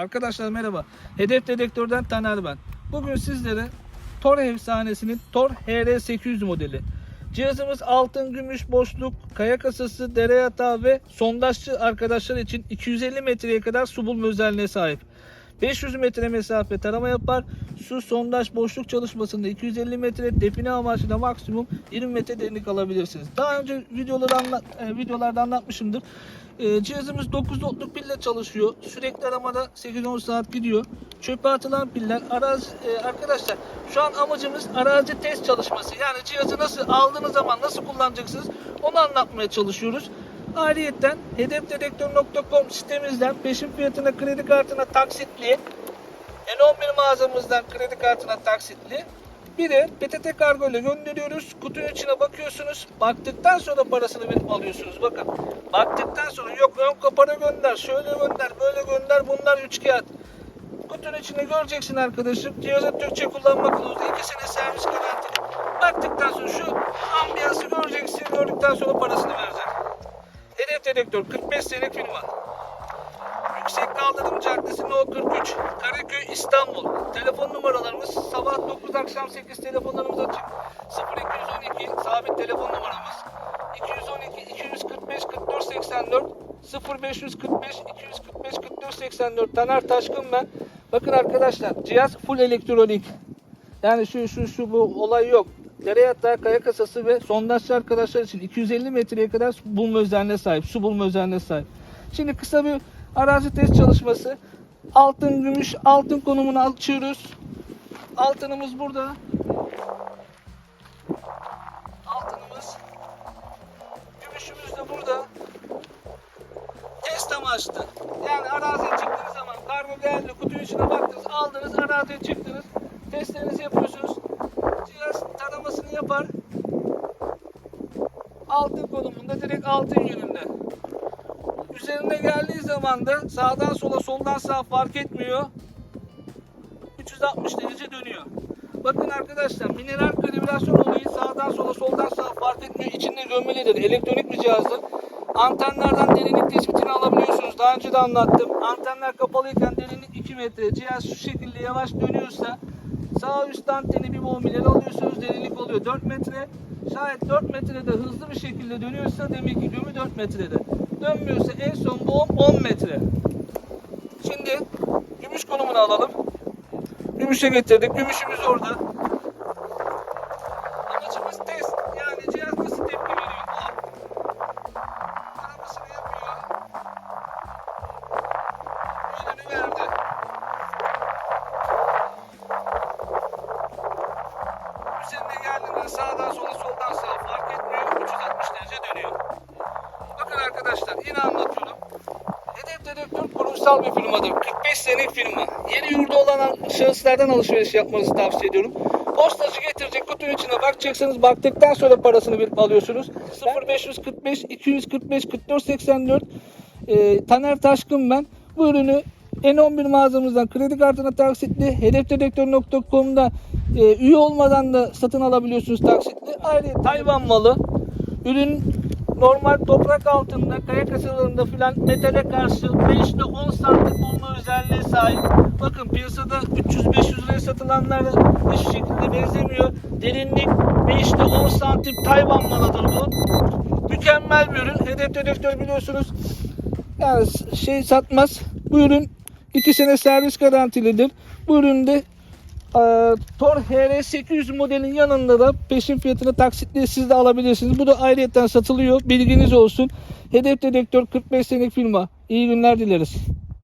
Arkadaşlar merhaba. Hedef Dedektör'den Taner ben. Bugün sizlere Tor efsanesinin Tor HR800 modeli. Cihazımız altın, gümüş, boşluk, kaya kasası, dere yatağı ve sondajçı arkadaşlar için 250 metreye kadar su bulma özelliğine sahip. 500 metre mesafe tarama yapar. Su sondaj boşluk çalışmasında 250 metre define amaçlı maksimum 20 metre derinlik alabilirsiniz. Daha önce videoları anlat, e, videolarda anlatmışımdır. E, cihazımız 9 voltluk pille çalışıyor. Sürekli aramada 8-10 saat gidiyor. Çöpe atılan piller. Arazi, e, arkadaşlar şu an amacımız arazi test çalışması. Yani cihazı nasıl aldığınız zaman nasıl kullanacaksınız onu anlatmaya çalışıyoruz. Ayrıyeten hedefdedektör.com sitemizden peşin fiyatına kredi kartına taksitli N11 mağazamızdan kredi kartına taksitli bir de PTT kargo ile gönderiyoruz. Kutunun içine bakıyorsunuz. Baktıktan sonra parasını verip alıyorsunuz. Bakın. Baktıktan sonra yok ön kapara gönder, şöyle gönder, böyle gönder. Bunlar üç kağıt. Kutunun içinde göreceksin arkadaşım. Cihazı Türkçe kullanma kılavuzu. iki sene servis garantili. Baktıktan sonra şu ambiyansı göreceksin. Gördükten sonra parasını vereceksin. Hedef dedektör 45 senelik firma. Yüksek Kaldırım Caddesi No 43 Karaköy İstanbul. Telefon numaralarımız sabah 9 akşam 8 telefonlarımız açık. 0212 sabit telefon numaramız. 212 245 44 84 0545 245 44 84 Taner Taşkın ben. Bakın arkadaşlar cihaz full elektronik. Yani şu şu şu bu olay yok. Dere yatağı, kaya kasası ve sondajçı arkadaşlar için 250 metreye kadar su bulma özelliğine sahip. Su bulma özelliğine sahip. Şimdi kısa bir arazi test çalışması. Altın, gümüş, altın konumunu açıyoruz. Altınımız burada. Altınımız. Gümüşümüz de burada. Test amaçlı. Yani araziye çıktığınız zaman kargo geldi, kutunun içine baktınız, aldınız, araziye çıktınız. Testlerinizi yapıyorsunuz. Cihaz taramasını yapar. Altın konumunda direkt altın yönünde. Üzerine geldiği zaman da sağdan sola soldan sağa fark etmiyor. 360 derece dönüyor. Bakın arkadaşlar mineral kalibrasyon olayı sağdan sola soldan sağa fark etmiyor. İçinde gömmelidir. Elektronik bir cihazdır. Antenlerden derinlik tespitini alabiliyorsunuz. Daha önce de anlattım. Antenler kapalıyken derinlik 2 metre. Cihaz şu şekilde yavaş dönüyorsa sağ üst anteni bir mobilyayla alıyorsunuz. Derinlik oluyor 4 metre. Şayet 4 metrede hızlı bir şekilde dönüyorsa demek ki gömü 4 metrede. Dönmüyorsa en son boğum 10 metre. Şimdi gümüş konumunu alalım. Gümüşe getirdik. Gümüşümüz orada. Arkadaşlar yine anlatıyorum. Hedef Dedektör kurumsal bir firmadır. 45 senelik firma. Yeni yurdu olan şahıslardan alışveriş yapmanızı tavsiye ediyorum. Postacı getirecek kutunun içine bakacaksınız. Baktıktan sonra parasını verip alıyorsunuz. 0545 245 44 84 e, Taner Taşkın ben. Bu ürünü N11 mağazamızdan kredi kartına taksitli, hedefdedektör.com'da e, üye olmadan da satın alabiliyorsunuz taksitli. Ayrıca Tayvan malı. Ürün normal toprak altında, kaya kasalarında filan metale karşı 5 ile 10 santim bulma özelliğe sahip. Bakın piyasada 300-500 liraya satılanlara hiçbir şekilde benzemiyor. Derinlik 5 ile 10 santim Tayvan malıdır bu. Mükemmel bir ürün. Hedef dedektör biliyorsunuz. Yani şey satmaz. Bu ürün 2 sene servis garantilidir. Bu üründe e, Tor HR800 modelin yanında da peşin fiyatına taksitle siz de alabilirsiniz. Bu da ayrıyetten satılıyor. Bilginiz olsun. Hedef Dedektör 45 senelik firma. İyi günler dileriz.